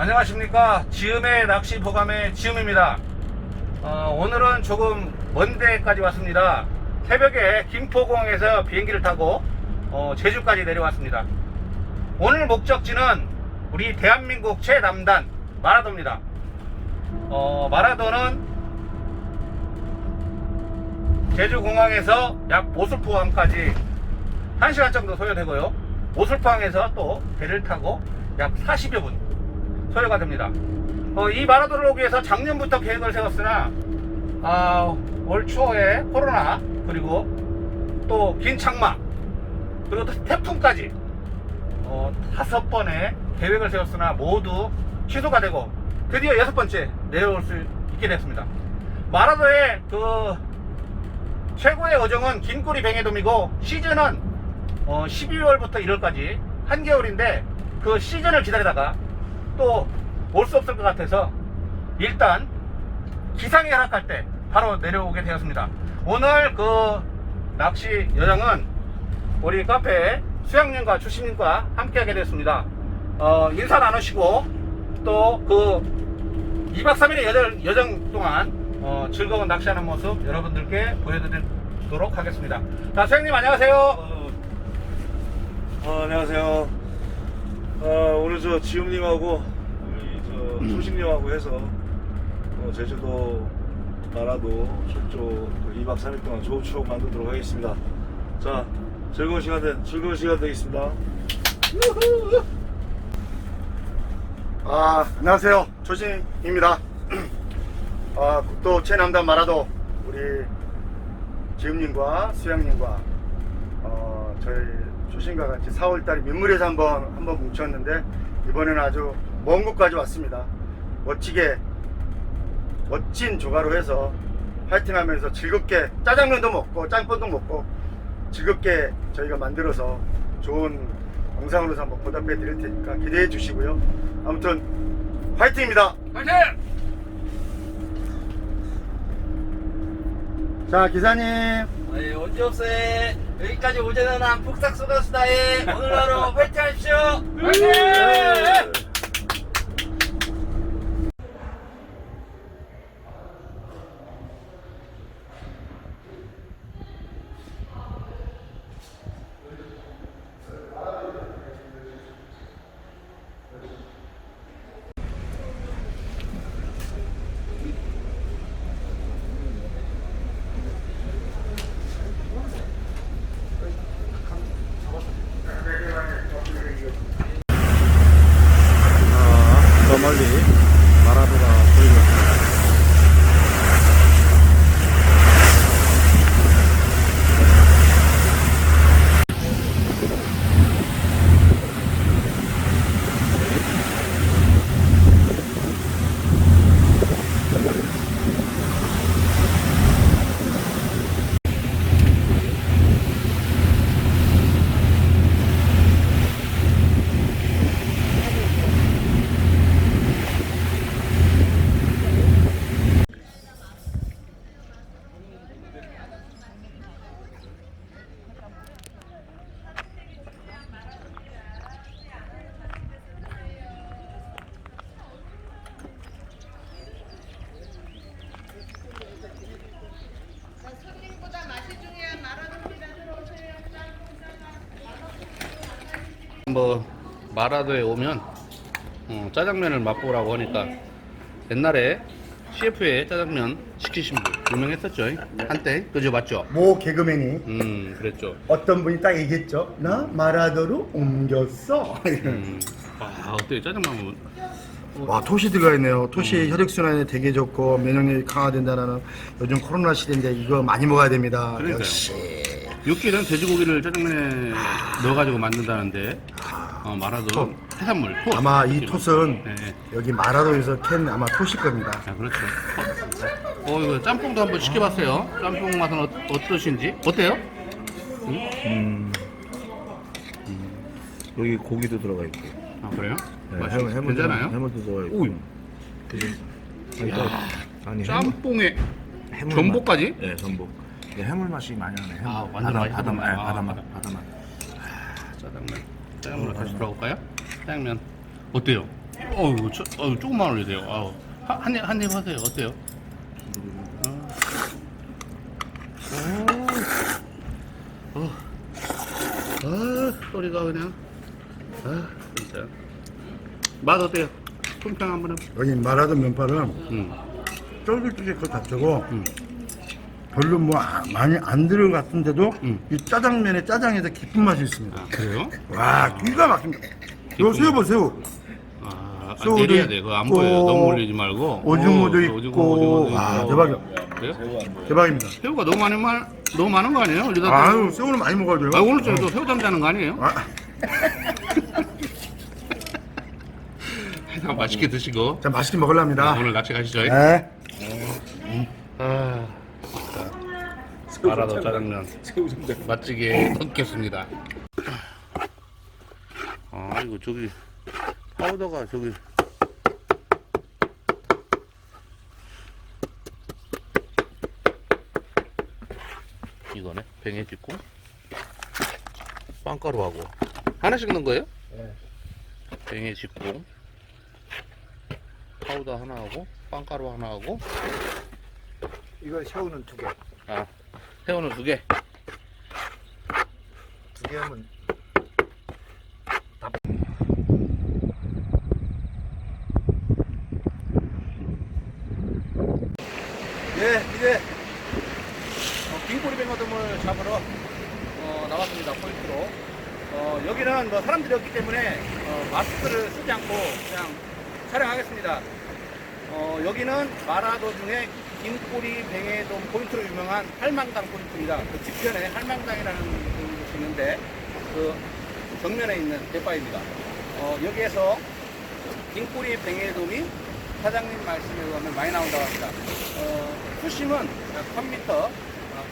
안녕하십니까. 지음의 낚시 보감의 지음입니다. 어, 오늘은 조금 먼 데까지 왔습니다. 새벽에 김포공항에서 비행기를 타고 어, 제주까지 내려왔습니다. 오늘 목적지는 우리 대한민국 최남단 마라도입니다. 어, 마라도는 제주공항에서 약 모슬포항까지 1시간 정도 소요되고요. 모슬포항에서 또 배를 타고 약 40여 분 소요가 됩니다. 어, 이 마라도를 오기 위해서 작년부터 계획을 세웠으나 아, 올 초에 코로나 그리고 또 긴 장마 그리고 또 태풍까지 어, 다섯 번의 계획을 세웠으나 모두 취소가 되고 드디어 여섯 번째 내려올 수 있게 됐습니다. 마라도의 그 최고의 어종은 긴꼬리 뱅에돔이고 시즌은 어, 12월부터 1월까지 한겨울인데 그 시즌을 기다리다가 또 올 수 없을 것 같아서 일단 기상이 허락할 때 바로 내려오게 되었습니다. 오늘 그 낚시 여정은 우리 카페 수양님과 주신님과 함께 하게 됐습니다. 어, 인사 나누시고 또 그 2박 3일의 여정, 여정 동안 어, 즐거운 낚시하는 모습 여러분들께 보여드리도록 하겠습니다. 자, 수양님 안녕하세요. 어, 어, 안녕하세요. 어, 오늘 저 지훈님하고 우리 저 소식님하고 해서 어, 제주도 나라도 출조 그 2박 3일 동안 좋은 추억 만들도록 하겠습니다. 자, 즐거운 시간 되, 즐거운 시간 되겠습니다. 아, 안녕하세요. 조진입니다. 아, 국도 최남단 마라도 우리 지음님과 수양님과 어, 저희 조신과 같이 4월달에 민물에서 한번 한번 뭉쳤는데 이번에는 아주 먼 곳까지 왔습니다. 멋지게 멋진 조가로 해서 파이팅하면서 즐겁게 짜장면도 먹고 짬뽕도 먹고 즐겁게 저희가 만들어서 좋은 영상으로서 한번 보답해 드릴 테니까 기대해 주시고요. 아무튼 화이팅입니다. 화이팅! 자 기사님 네, 언제 없어요. 여기까지 오전에는 한 폭삭 쏟았수다에 오늘 하루 화이팅 하십시오. 화이팅! 저 멀리 마라도가 보이고 있습니다. 손님보다 맛이 중요한 마라도입니다. 들어오세요. 뭐 마라도에 오면 어, 짜장면을 맛보라고 하니까 옛날에 CF에 짜장면 시키신 분 유명했었죠? 한때? 그죠? 맞죠? 모 개그맨이. 음 그랬죠. 어떤 분이 딱 얘기했죠. 나 마라도로 옮겼어. 음, 아 어때 짜장면 와 토시 들어가 있네요. 토시 혈액 순환에 되게 좋고 면역력이 강화된다는 요즘 코로나 시대인데 이거 많이 먹어야 됩니다. 그러니까요. 역시. 육기는 돼지고기를 짜장면에 넣어가지고 만든다는데 어, 마라도 해산물 톳. 아마 이 톳은 네. 여기 마라도에서 캔 아마 톳일 겁니다. 아 그렇죠 어 이거 짬뽕도 한번 시켜봤어요 짬뽕 맛은 어, 어떠신지 어때요? 음, 여기 고기도 들어가 있고, 아 그래요? 네, 맛이 해물, 해물도, 괜찮아요? 해물도 들어가 있고. 오이. 그지? 아니, 또- 아니, 해물- 짬뽕에 해물 전복까지? 맛. 네, 전복. 네, 해물 맛이 많이 나네. 해물. 아, 완전 바다, 맛있어 바다, 보이네. 네, 아, 바다 맛. 바다 맛. 짜장면 짜장면으로 다시 돌아올까요? 짜장면 어때요? 어우, 저, 어우 조금만 올려야 돼요. 아우. 한, 한, 입- 한 입 하세요. 어때요? 어. 어. 아, 소리가 그냥. 아, 진짜. 맛 어때요? 품평 한번 해보세요. 여기 마라도 면발은 음. 쫄깃쫄깃 것 같고 음. 별로 뭐 아- 많이 안 들은 것 같은데도 음. 이 짜장면에 짜장에서 깊은 맛이 있습니다. 아, 그래요? 와 기가 막힙니다. 요 새우 보세요. 아, 아 소울이 내려야 돼. 그거 안 보여요. 있고, 너무 올리지 말고. 오징어도 어, 있고 와. 대박이야. 그래요? 대박입니다. 새우가 너무 많이 말 너무 많은 거 아니에요? 이러다 아유 새우는 많이 먹어야 돼요. 아 오늘 저도 새우 잠자는 거 아니에요? 아, 맛있게 드시고 자 맛있게 먹으랍니다. 오늘 같이 가시죠. 네. 아. 마라도 짜장면 새우 맛지게 먹겠습니다. 아 이거 저기 파우더가 저기 이거네 뱅에 찍고 빵가루하고 하나씩 넣은 거예요? 네. 뱅에 찍고 파우더 하나 하고 빵가루 하나 하고 이거 새우는 두 개. 아 새우는 두 개. 두 개 하면 예, 이제 어, 빙꼬리 뱅어돔을 잡으러 어, 나왔습니다. 포인트로. 어, 여기는 뭐 사람들이 없기 때문에 어, 마스크를 쓰지 않고 그냥 촬영하겠습니다. 어, 여기는 마라도 중에 긴꼬리 뱅에돔 포인트로 유명한 할망당 포인트입니다. 그 뒤편에 할망당이라는 곳이 있는데 그 정면에 있는 대바입니다. 어, 여기에서 긴꼬리 뱅에 돔이 사장님 말씀에 의하면 많이 나온다고 합니다. 어, 수심은 약 3m, 어,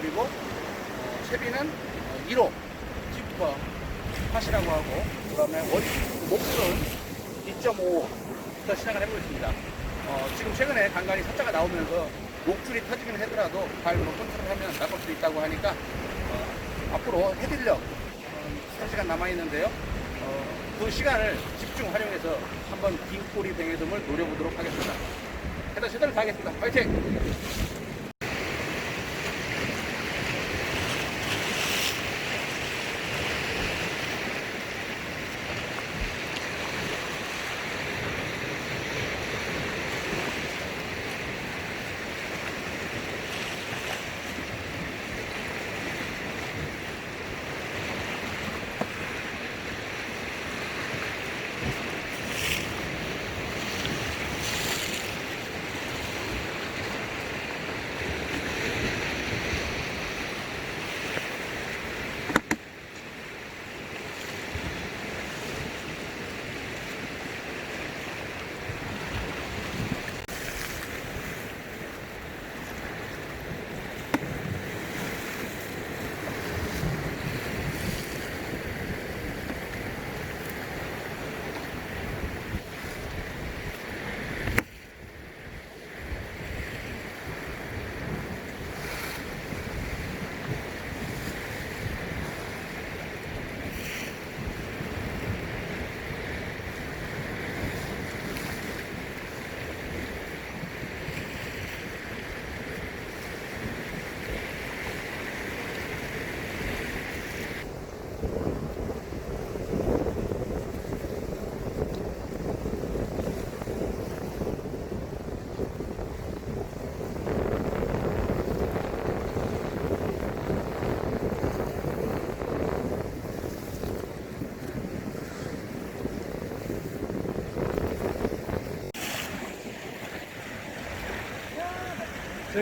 그리고 어, 채비는 어, 1호, 지퍼 팟이라고 하고, 그 다음에 원, 목줄은 2.5부터 시작을 해보겠습니다. 어, 지금 최근에 간간히 사자가 나오면서 목줄이 터지긴 하더라도 발로 컨트롤하면 나갈 수 있다고 하니까 어, 앞으로 해드리려 어, 3시간 남아있는데요. 어, 그 시간을 집중 활용해서 한번 긴 꼬리 뱅에돔을 노려보도록 하겠습니다. 해다 최선을 다하겠습니다. 파이팅!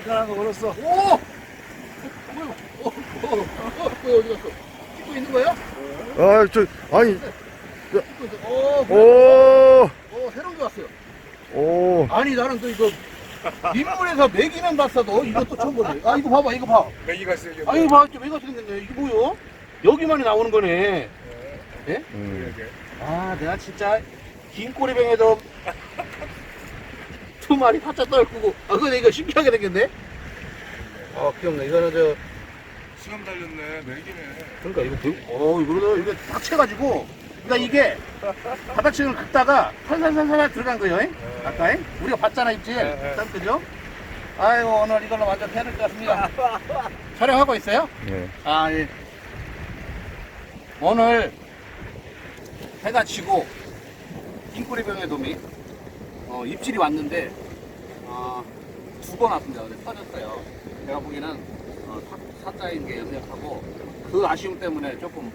셀카 한거 걸었어. 오! 뭐야? 어, 어, 어, 뭐야, 어디 갔어? 찍고 있는 거예요? 아, 저 아니, 찍고 있어. 어? 오, 어, 새로운 게 왔어요. 오, 아니, 나는 또 이거, 민물에서 메기는 봤어도 이것도 처음 보네. 아, 이거 봐봐, 이거 봐. 메기가 생겼네. 아, 이거 봐. 좀 애가 생겼네. 이게 뭐요? 여기만이 나오는 거네. 예? 음. 아, 내가 진짜 긴 꼬리뱅에도 두 마리 바짝 떨구고. 아, 근데 이거 신기하게 생겼네? 아, 귀엽네. 이거는 저, 수염 달렸네. 메기네. 그러니까 이거, 배- 어, 이거, 이거 딱 채가지고 그러니까 이게 바닥층을 긁다가 살살살살 들어간 거예요. 잉? 아까 잉? 우리가 봤잖아 입질. 딱 그죠? 아이고 오늘 이걸로 완전 될것 같습니다. 촬영하고 있어요? 예. 아 예. 오늘 해가 지고 긴꼬리병의 돔이 어, 입질이 왔는데 어, 두번 왔습니다. 근데 터졌어요. 제가 보기에는 어, 사- 사자인 게 염려하고 그 아쉬움 때문에 조금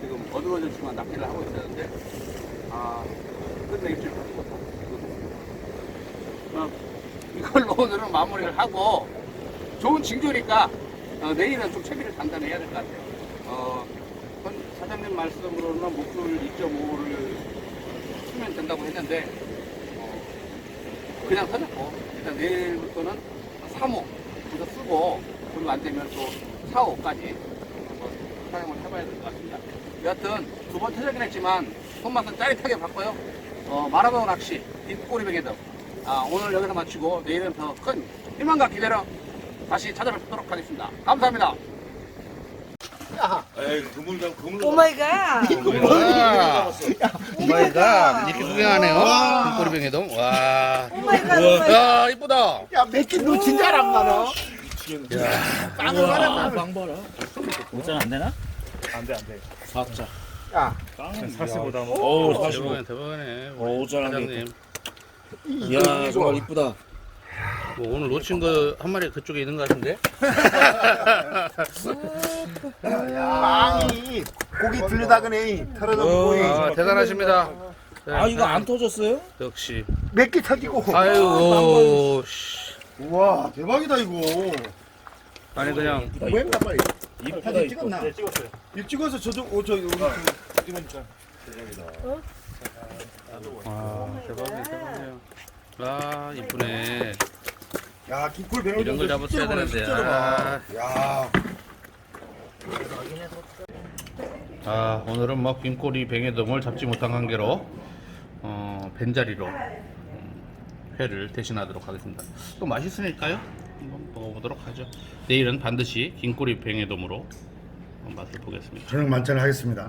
지금 어두워졌지만 낚시를 하고 있었는데 아 끝내 입질 못했다. 어, 이걸로 오늘은 마무리를 하고 좋은 징조니까 어, 내일은 좀 채비를 단단히 해야 될 것 같아요. 어, 선- 사장님 말씀으로는 목줄 2.5를 쓰면 된다고 했는데 어, 그냥 터졌고 일단 내일부터는 3호 그거 쓰고 그럼 안 되면 또 4호까지 한번 사용을 해봐야 될 것 같습니다. 여하튼 두번 터졌긴 했지만 손맛은 짜릿하게 봤고요. 어, 마라도 낚시 뒷꼬리 베개도 아, 오늘 여기서 마치고 내일은 더 큰 희망과 기대로 다시 찾아뵙도록 하겠습니다. 감사합니다. 에이 그물장 그물. 오마이 갓. 오마이갓 이렇게 구경하네요. 뒷꼬리병에도 와. 야 이쁘다. 야, 몇개 놓친 줄 알아, 나는. 빵을 봐라, 빵을. 안돼 안돼. 야, 사스보다 뭐. 오 대박이네 대박이네. 오. 사장님. 이야 정말 이쁘다. 뭐 오늘 놓친 거 한 마리 그쪽에 있는 것 같은데? 빵이 고기 들려다가네. 털어져 보이. 아 대단하십니다. 아 이거 안 터졌어요? 역시. 몇 개 터지고. 아이고. 씨. 우와 대박이다 이거. 아니 그냥 웬 말이야? 이쁘다 사진 찍었나? 이 찍어서 저쪽 오 저기 우리 찍으니까. 아 대박이네 대박이네요. 아 이쁘네. 야 긴골 배는 이런 걸 잡았어야 되는데. 아. 야. 아 오늘은 뭐 긴꼬리 뱅에돔을 잡지 못한 관계로 어, 벤자리로 음, 회를 대신하도록 하겠습니다. 또 맛있으니까요. 한번 먹어보도록 하죠. 내일은 반드시 긴꼬리 뱅에돔으로 맛을 보겠습니다. 저녁 만찬을 하겠습니다.